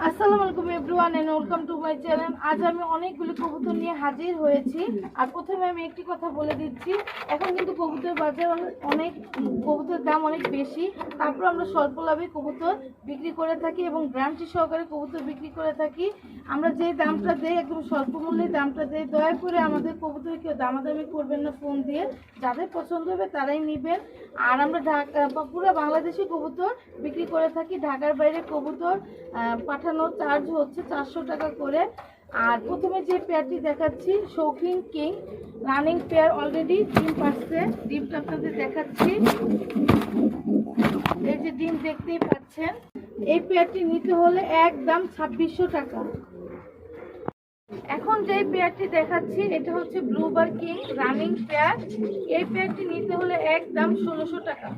আসসালামু আলাইকুম everyone and welcome to my channel. আজ আমি অনেকগুলি কবুতর নিয়ে হাজির হয়েছি। আর প্রথমে আমি একটি কথা বলে দিচ্ছি। এখন কিন্তু কবুতর বাজার অনেক- কবুতর দাম অনেক বেশি। তারপর আমরা স্বল্প লাভে কবুতর বিক্রি করে থাকি এবং গ্রান্টি সহকারে কবুতর বিক্রি করে থাকি। আমরা যে দামটা দেই একদম স্বল্প মূল্যে, দামটা দেই দয়া করে আমাদের কবুতর কেউ দামাদামি করবেন না ফোন দিয়ে। যাদের পছন্দ হবে তারাই নেবেন। আর আমরা ঢাকা পুরো বাংলাদেশি কবুতর বিক্রি করে থাকি। ঢাকার বাইরে কবুতর পাঠানোর চার্জ হচ্ছে চারশো টাকা করে। আর প্রথমে যে পেয়ারটি দেখাচ্ছি, শৌখিন কিং রানিং পেয়ার অলরেডি ডিম পাচ্ছে। ডিমটা আপনাদের দেখাচ্ছি। এই যে ডিম দেখতেই পাচ্ছেন। এই পেয়ারটি নিতে হলে একদম ছাব্বিশশো টাকা। এখন যে পেয়ারটি দেখাচ্ছি, এটা হচ্ছে blue bar king running pair. এই পেয়ারটি নিতে হলে একদম ষোলোশো টাকা।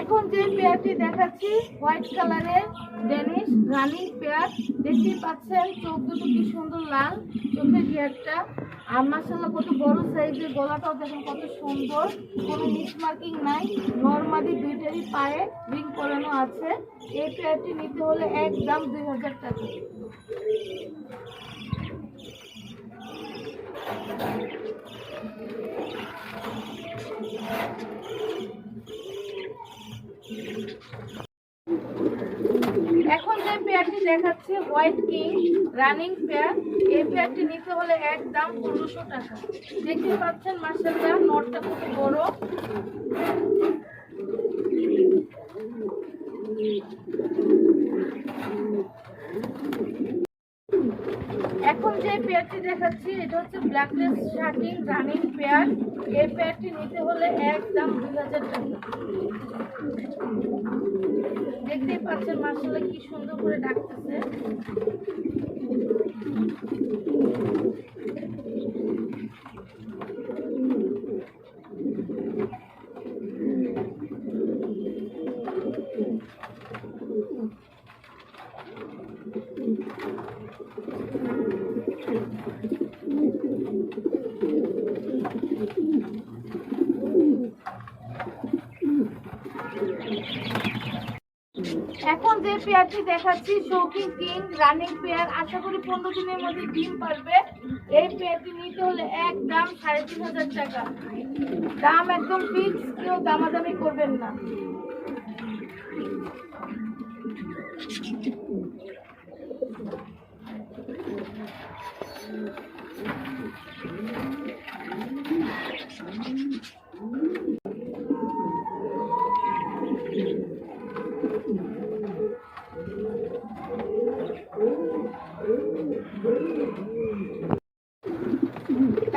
এখন যে পেয়ারটি দেখাচ্ছি, হোয়াইট কালারের ডেনিশ রানিং পেয়ার, দেখতেই পাচ্ছেন চোখ দুটো কি সুন্দর লাল, চোখের গিয়ারটা আর মাসাল্লাহ কত বড় সাইজের গলাটাও দেখেন কত সুন্দর, কোনো মিস মার্কিং নাই, নর্মালি দুইটারই পায়ে রিং করানো আছে, এই পেয়ারটি নিতে হলে একদম দুই হাজার টাকা। এখন যে পেয়ারটি দেখাচ্ছে হোয়াইট কিং? Running pair. এই পেয়ারটি নিতে হলে একদম পনেরোশো টাকা। দেখতে পাচ্ছেন মার্শাল্লাহ নটটা খুব বড়। এখন যে পেয়ারটি দেখাচ্ছি, এটা হচ্ছে ব্ল্যাকলেস শার্টিং রানিং পেয়ার এই পেয়ারটি নিতে হলে একদম দুই হাজার টাকা। দেখতেই পাচ্ছেন মার্শাল্লাহ কি সুন্দর করে ডাকতেছে। এখন যে পেয়ারটি দেখাচ্ছি। শৌখিন কিং রানিং পেয়ার। আশা করি পনেরো দিনের মধ্যে ডিম পারবে। এই পেয়ারটি নিতে হলে একদম সাড়ে তিন হাজার টাকা। দাম একদম ফিক্স কেউ দামাদামি করবেন না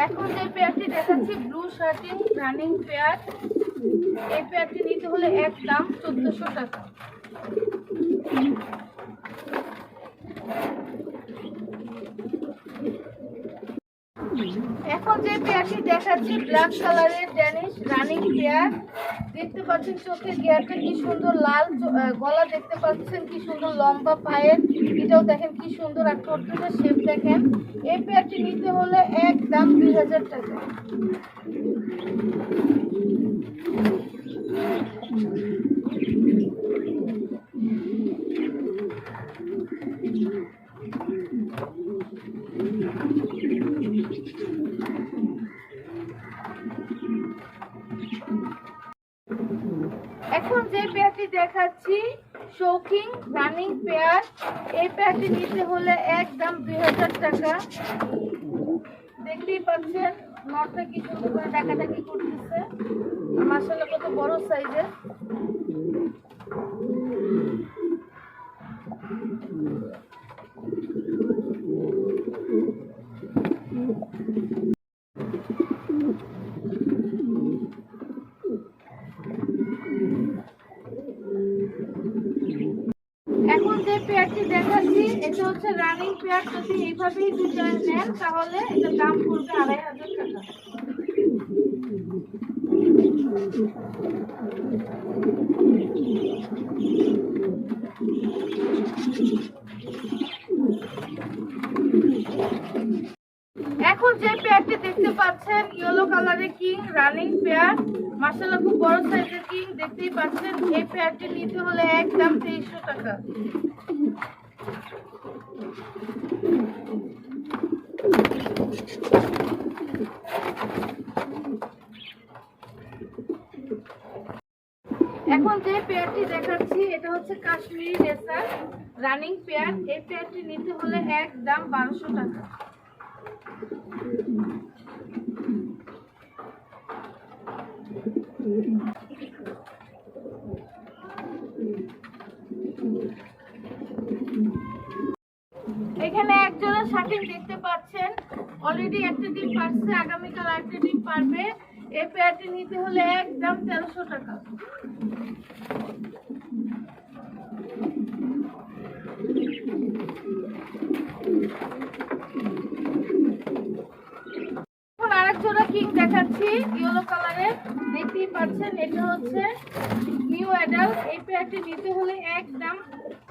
এখন যে পেয়ারটি দেখাচ্ছি ব্লু শার্টিং রানিং পেয়ার এই পেয়ারটি নিতে হলে একদম চোদ্দশো টাকা। এখন যে পেয়ারটি দেখাচ্ছি ব্ল্যাক কালারের ড্যানিশ রানিং পেয়ার। দেখতে পাচ্ছেন চোখের গিয়ারটা কি সুন্দর লাল গলা দেখতে পাচ্ছেন কি সুন্দর লম্বা পায়ের। এটাও দেখেন কি সুন্দর আর টোটটা শেপ দেখেন। এই পেয়ারটি নিতে হলে একদম দুই হাজার টাকা। এখন যে পেয়ারটি দেখাচ্ছি, শৌখিন রানিং পেয়ার, এই পেয়ারটি নিতে হলে একদম দুই হাজার টাকা। দেখতেই পাচ্ছেন, নটটা কি সুন্দর করে ডাকাডাকি করতেছে। মাসাল্লাহ কত বড় সাইজের এখন যে পেয়ারটি দেখাচ্ছি এটা হচ্ছে রানিং পেয়ার যদি এইভাবেই দুটো নেন, তাহলে এটার দাম পড়বে আড়াই হাজার টাকা। এখন যে পেয়ারটি দেখতে পাচ্ছেন ইয়েলো কালারের কিং রানিং পেয়ার মাসাল্লাহ খুব বড় সাইজের কিং দেখতেই পাচ্ছেন। এই পেয়ারটি নিতে হলে একদম তেইশশো টাকা। এখন যে পেয়ারটি দেখাচ্ছি, এটা হচ্ছে কাশ্মীরি রেসার রানিং পেয়ার। এই পেয়ারটি নিতে হলে একদম বারোশো টাকা। এখানে একজনের শাকিল দেখতে পাচ্ছেন। অলরেডি একটা ডিম পারছে আগামীকাল আরেকটা ডিম পারবে। এই পেয়ারটি নিতে হলে একদম তেরোশো টাকা। জোড়া কিং দেখাচ্ছি ইয়েলো কালারের দেখতেই পাচ্ছেন, এটা হচ্ছে নিউ অ্যাডাল্ট এই পেয়ারটি নিতে হলে একদম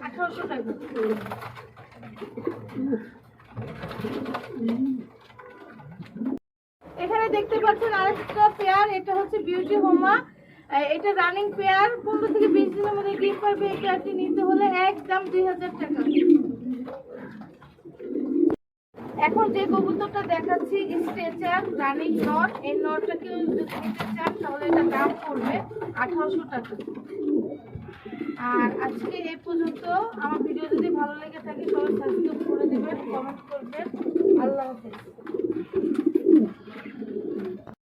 আঠারোশো টাকা। এখানে দেখতে পাচ্ছেন আরেকটা পেয়ার, এটা হচ্ছে বিউটি হোমা এটা রানিং পেয়ার, পনেরো থেকে বিশ দিনের মধ্যে ডিম পারবে এই পেয়ারটি নিতে হলে একদম দুই হাজার টাকা। এখন যে কবুতরটা দেখাচ্ছি স্ট্রেচার রানিং নট এই নটটাকে যদি নিতে চান, তাহলে এটা দাম পড়বে আঠারোশো টাকা। আর আজকে এই পর্যন্ত আমার ভিডিও যদি ভালো লেগে থাকে, সবাই সাবস্ক্রাইব করে দেবেন কমেন্ট করবেন। আল্লাহ হাফেজ।